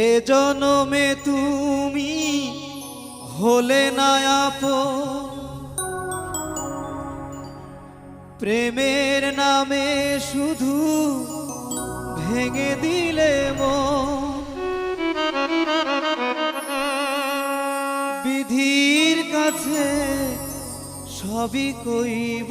এ জনমে তুমি হলে না আপন। প্রেমের নামে শুধু ভেঙে দিলে বিধির কাছে সবই কইব।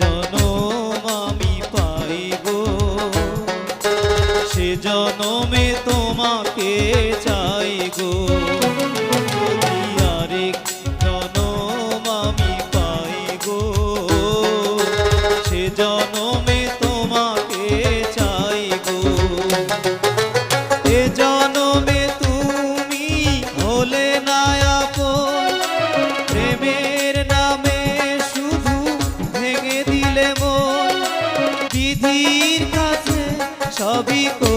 জনম আমি পাইব। সে জনমে বিধির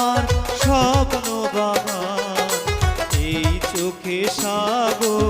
আমার স্বপ্ন বাবা এই চোখে সাগর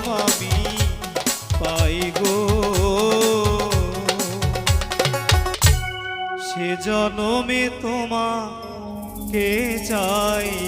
তোমাকে চাই